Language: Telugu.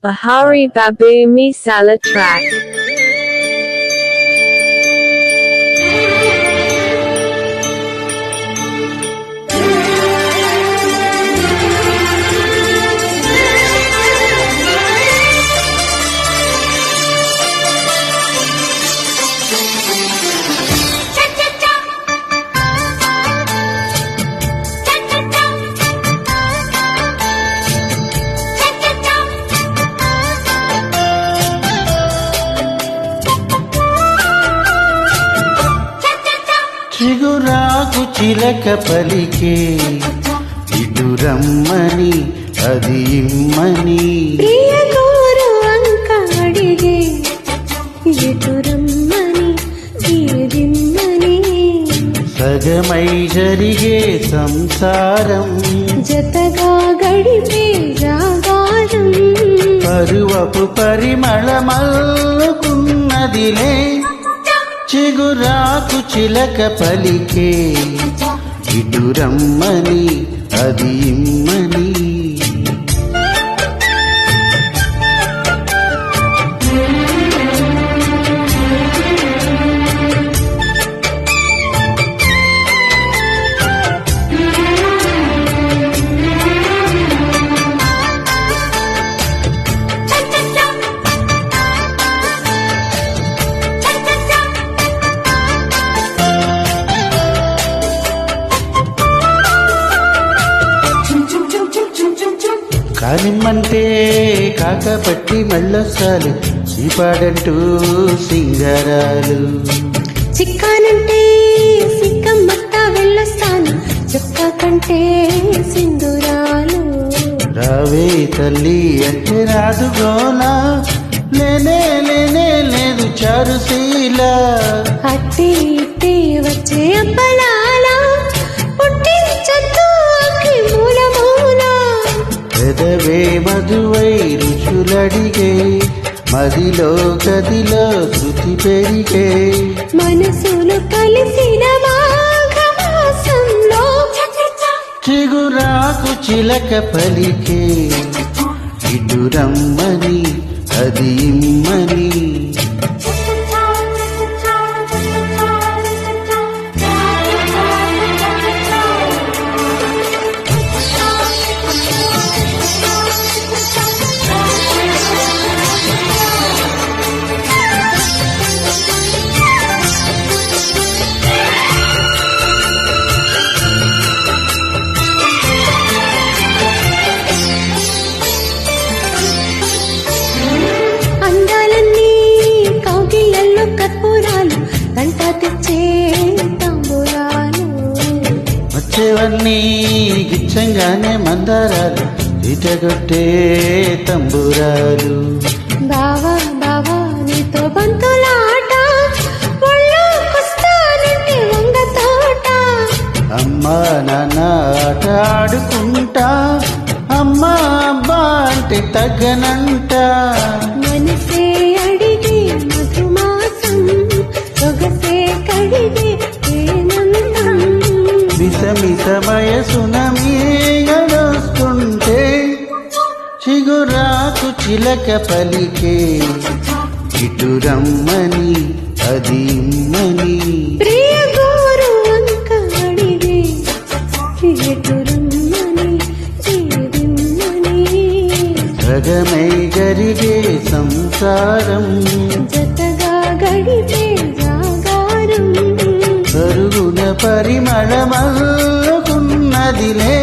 Bahari Babu Misala track. చిగురాకు చిలక పలికే ఇటు రమ్మని అది ఇమ్మని. అంక అడిగే సగమై జరిగే సంసారం జతగా గడిపే జాగారం. పరువపు పరిమళమల్లుకున్నదిలే. చిగురాకు చిలక పలికే ఇటురమ్మని అది కానిమ్మంటే కాకపట్టి మళ్ళొస్తాలు. చీపాడంటూ సింగరాలు. చిక్కానంటే సిక్కమ్మత్త వెళ్ళొస్తాను. చొక్క కంటే సింధురాలు. రావే తల్లి అంటే రాదు గోలా. లేనే లేనే లేదు చారుశీల అట్టి ఇట్టి వచ్చే అప్పలాల పెదవే మధువై రుచులడిగే మదిలో గదిలో శృతి పెరిగే. మనసులు కలిసిన చిగురాకు చిలక పలికే. ఇటు రమ్మని అది ఇమ్మని. వచ్చేవన్నీ గిచ్చంగానే మందారాలు ఇటగొట్టే తంబురాలు. బావా బావా నీతో బంతులాట అమ్మా నాన్న ఆట ఆడుకుంటా అమ్మా అబ్బా అంటే తగ్గనంట. చిలక పలికే ఇటు రమ్మని అది ఇమ్మని ప్రియ గోరు వంక అడిగే ఎటురమ్మని తీరిమ్మని జగమై జరిగే సంసారం. జతగా గడిపే జాగారం పరుగున పరిమళమల్లుకున్నదిలే